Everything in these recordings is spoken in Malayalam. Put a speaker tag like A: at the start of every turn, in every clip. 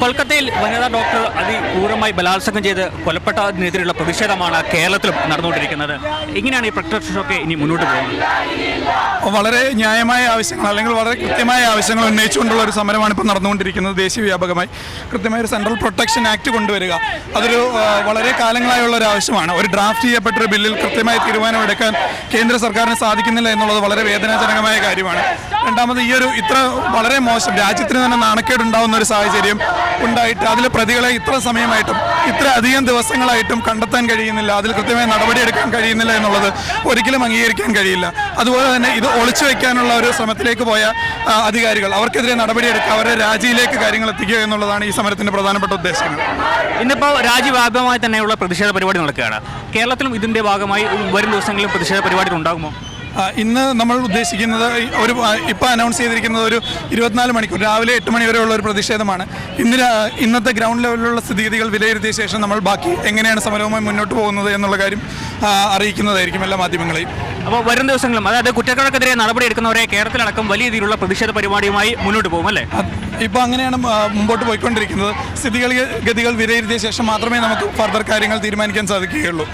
A: കൊൽക്കത്തയിൽ വനിതാ ഡോക്ടർ അതിക്രൂരമായി ബലാത്സംഗം ചെയ്ത് കൊലപ്പെട്ടതിനെതിരെയുള്ള പ്രതിഷേധമാണ് കേരളത്തിലും നടന്നുകൊണ്ടിരിക്കുന്നത്. എങ്ങനെയാണ് ഈ പ്രക്ഷോഭമൊക്കെ ഇനി മുന്നോട്ട് പോകുന്നത്.
B: വളരെ ന്യായമായ ആവശ്യങ്ങൾ അല്ലെങ്കിൽ വളരെ കൃത്യമായ ആവശ്യങ്ങൾ ഉന്നയിച്ചുകൊണ്ടുള്ള ഒരു സമരമാണ് ഇപ്പോൾ നടന്നുകൊണ്ടിരിക്കുന്നത് ദേശീയ വ്യാപകമായി കൃത്യമായ ഒരു സെൻട്രൽ പ്രൊട്ടക്ഷൻ ആക്ട് കൊണ്ടുവരിക. അതൊരു വളരെ കാലങ്ങളായുള്ള ഒരു ആവശ്യമാണ്. ഒരു ഡ്രാഫ്റ്റ് ചെയ്യപ്പെട്ട ഒരു ബില്ലിൽ കൃത്യമായ തീരുമാനമെടുക്കാൻ കേന്ദ്ര സർക്കാരിന് സാധിക്കുന്നില്ല എന്നുള്ളത് വളരെ വേദനാജനകമായ കാര്യമാണ്. രണ്ടാമത് ഈ ഒരു ഇത്ര വളരെ മോശം രാജ്യത്തിന് തന്നെ നാണക്കേടുണ്ടാവുന്ന ഒരു സാഹചര്യം ഉണ്ടായിട്ട് അതിൽ പ്രതികളെ ഇത്ര സമയമായിട്ടും ഇത്ര അധികം ദിവസങ്ങളായിട്ടും കണ്ടെത്താൻ കഴിയുന്നില്ല. അതിൽ കൃത്യമായ നടപടിയെടുക്കാൻ കഴിയുന്നില്ല എന്നുള്ളത് ഒരിക്കലും അംഗീകരിക്കാൻ കഴിയില്ല. അതുപോലെ തന്നെ ഇത് ഒളിച്ചു വെക്കാനുള്ള ഒരു ശ്രമത്തിലേക്ക് പോയ അധികാരികൾ. അവർക്കെതിരെ നടപടിയെടുക്കുക അവരുടെ രാജിയിലേക്ക് കാര്യങ്ങൾ എത്തിക്കുക എന്നുള്ളതാണ് ഈ സമരത്തിന്റെ പ്രധാനപ്പെട്ട ഉദ്ദേശങ്ങൾ.
A: ഇന്നിപ്പോൾ രാജ്യവ്യാപകമായി തന്നെയുള്ള പ്രതിഷേധ പരിപാടി നടക്കുകയാണ്. കേരളത്തിലും ഇതിന്റെ ഭാഗമായി വരും ദിവസങ്ങളിലും പ്രതിഷേധ പരിപാടികൾ ഉണ്ടാകുമോ?
B: ഇന്ന് നമ്മൾ ഉദ്ദേശിക്കുന്നത് ഒരു ഇപ്പോൾ അനൗൺസ് ചെയ്തിരിക്കുന്നത് ഒരു ഇരുപത്തിനാല് മണിക്കൂർ രാവിലെ എട്ട് മണി വരെയുള്ള ഒരു പ്രതിഷേധമാണ്. ഇന്ന് ഇന്നത്തെ ഗ്രൗണ്ട് ലെവലിലുള്ള സ്ഥിതിഗതികൾ വിലയിരുത്തിയ ശേഷം നമ്മൾ ബാക്കി എങ്ങനെയാണ് സമരവുമായി മുന്നോട്ട് പോകുന്നത് എന്നുള്ള കാര്യം അറിയിക്കുന്നതായിരിക്കും എല്ലാ മാധ്യമങ്ങളെയും.
A: അപ്പോൾ വരും ദിവസങ്ങളും അതായത് കുറ്റക്കാർക്കെതിരെ നടപടിയെടുക്കുന്നവരെ കേരളത്തിലടക്കം വലിയ രീതിയിലുള്ള പ്രതിഷേധ പരിപാടിയുമായി മുന്നോട്ട് പോകും അല്ലേ?
B: ഇപ്പോൾ അങ്ങനെയാണ് മുമ്പോട്ട് പോയിക്കൊണ്ടിരിക്കുന്നത്. സ്ഥിതികൾ ഗതികൾ വിലയിരുത്തിയ ശേഷം മാത്രമേ നമുക്ക് ഫർദർ കാര്യങ്ങൾ തീരുമാനിക്കാൻ സാധിക്കുകയുള്ളൂ.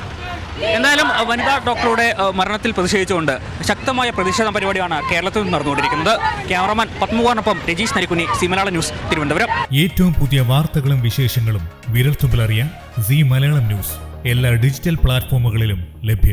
A: എന്തായാലും വനിതാ ഡോക്ടറുടെ മരണത്തിൽ പ്രതിഷേധിച്ചുകൊണ്ട് ശക്തമായ പ്രതിഷേധ പരിപാടിയാണ് കേരളത്തിൽ നടന്നുകൊണ്ടിരിക്കുന്നത്. ക്യാമറമാൻ പത്മകുമാറിനൊപ്പം രജീഷ് നരിക്കുനി സിമലാള ന്യൂസ് തിരുവനന്തപുരം.
C: ഏറ്റവും പുതിയ വാർത്തകളും വിശേഷങ്ങളും വിരൽത്തുമ്പിലറിയാൻ സി മലയാളം ന്യൂസ്. എല്ലാ ഡിജിറ്റൽ പ്ലാറ്റ്ഫോമുകളിലും ലഭ്യം.